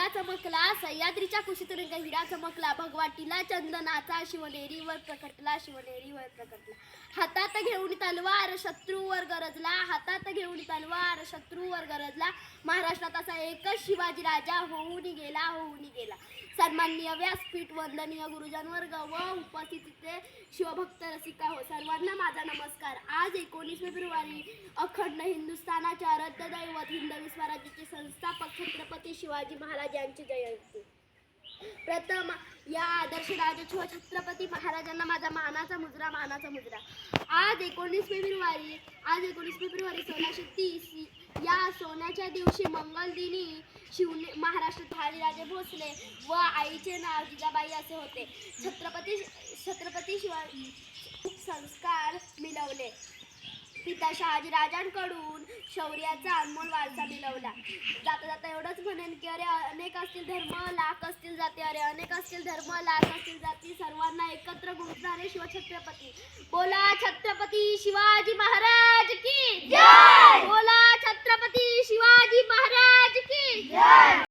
हिरा चमकला सह्याद्रीच्या कुशीतून हिरा चमकला भगवाटीला चंदनाचा शिवनेरीवर प्रकटला शिवनेरीवर प्रकटला. हातात घेऊन तलवार शत्रूवर गरजला हातात घेऊन तलवार शत्रूवर गरजला. महाराष्ट्रात असा एकच शिवाजी राजा होऊन गेला होऊन गेला. सन्माननीय व्यासपीठ वंदनीय गुरुजन वर्ग व उपस्थितीचे शिवभक्त रसिका हो. सर्वांना माझा नमस्कार. आज एकोणीस फेब्रुवारी अखंड हिंदुस्थानाच्या रद्ददैवत हिंदवी स्वराज्याचे संस्थापक छत्रपती शिवाजी महाराज यांची जयंती. प्रथम या आदर्श राजछुआ छत्रपती महाराजांना माझा मानाचा मुजरा मानाचा मुजरा. आज एकोणीस फेब्रुवारी आज एकोणीस फेब्रुवारी सोळाशे तीस. या सोन्याच्या दिवशी मंगल दिनी शिवने महाराष्ट्रात राजे भोसले व आईचे नाव जिजाबाई असे होते. छत्रपती छत्रपती शिवाजी संस्कार मिळवले. पिता शहाजी राजांकडून शौर्याचा अनमोल वारसा मिळवला. जाता जाता एवढंच म्हणेन की अरे अनेक असतील धर्म लाख असतील जाते अरे अनेक असतील धर्म लाख असतील जाते. सर्वांना एकत्र शिव शिवछत्रपती बोला छत्रपती शिवाजी महाराज की बोला छत्रपती शिवाजी महाराज की